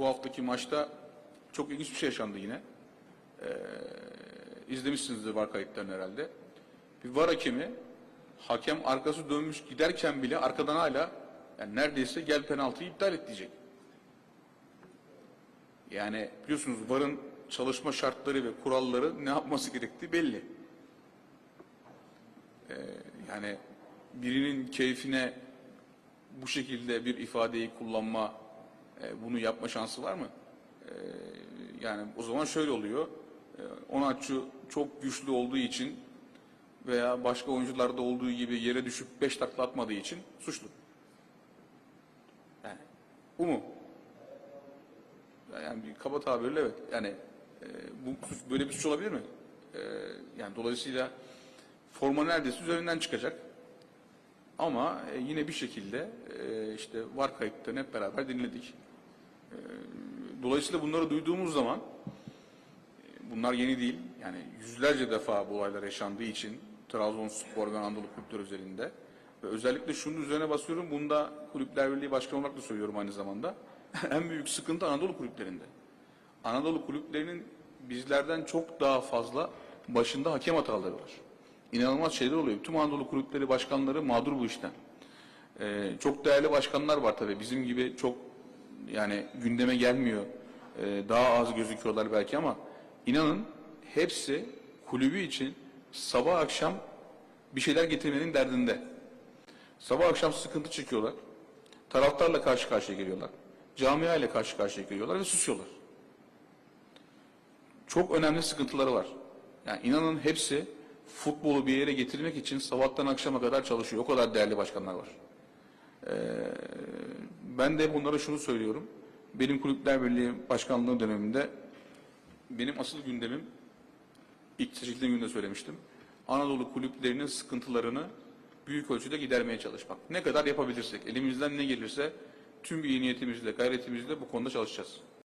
bu haftaki maçta çok ilginç bir şey yaşandı yine. Ee, izlemişsinizdir var kayıtlarını herhalde. Bir var hakemi hakem arkası dönmüş giderken bile arkadan hala yani neredeyse gel penaltıyı iptal et diyecek. Yani biliyorsunuz VAR'ın çalışma şartları ve kuralları ne yapması gerektiği belli. Ee, yani birinin keyfine bu şekilde bir ifadeyi kullanma, e, bunu yapma şansı var mı? Ee, yani o zaman şöyle oluyor. E, Onatçı çok güçlü olduğu için veya başka oyuncularda olduğu gibi yere düşüp beş takla atmadığı için suçlu. Yani bu mu? Yani bir kaba tabirle evet. Yani e, bu böyle bir suç olabilir mi? E, yani dolayısıyla forma neredeyse üzerinden çıkacak. Ama e, yine bir şekilde e, işte var kayıtlarını hep beraber dinledik. Dolayısıyla bunları duyduğumuz zaman e, bunlar yeni değil. Yani yüzlerce defa bu olaylar yaşandığı için Trabzonspor ve Anadolu kulüpleri üzerinde ve özellikle şunun üzerine basıyorum. Bunda Kulüpler Birliği Başkanı olarak da söylüyorum aynı zamanda. en büyük sıkıntı Anadolu kulüplerinde. Anadolu kulüplerinin bizlerden çok daha fazla başında hakem hataları var. İnanılmaz şeyler oluyor. Tüm Anadolu kulüpleri başkanları mağdur bu işten. Ee, çok değerli başkanlar var tabii. Bizim gibi çok yani gündeme gelmiyor. Ee, daha az gözüküyorlar belki ama inanın hepsi kulübü için sabah akşam bir şeyler getirmenin derdinde. Sabah akşam sıkıntı çekiyorlar. Taraftarla karşı karşıya geliyorlar. Camia ile karşı karşıya geliyorlar ve susuyorlar. Çok önemli sıkıntıları var. Yani inanın hepsi futbolu bir yere getirmek için sabahtan akşama kadar çalışıyor. O kadar değerli başkanlar var. Ee, ben de bunlara şunu söylüyorum. Benim Kulüpler Birliği Başkanlığı döneminde benim asıl gündemim ilk seçildiğim günde söylemiştim. Anadolu kulüplerinin sıkıntılarını büyük ölçüde gidermeye çalışmak. Ne kadar yapabilirsek, elimizden ne gelirse tüm iyi niyetimizle, gayretimizle bu konuda çalışacağız.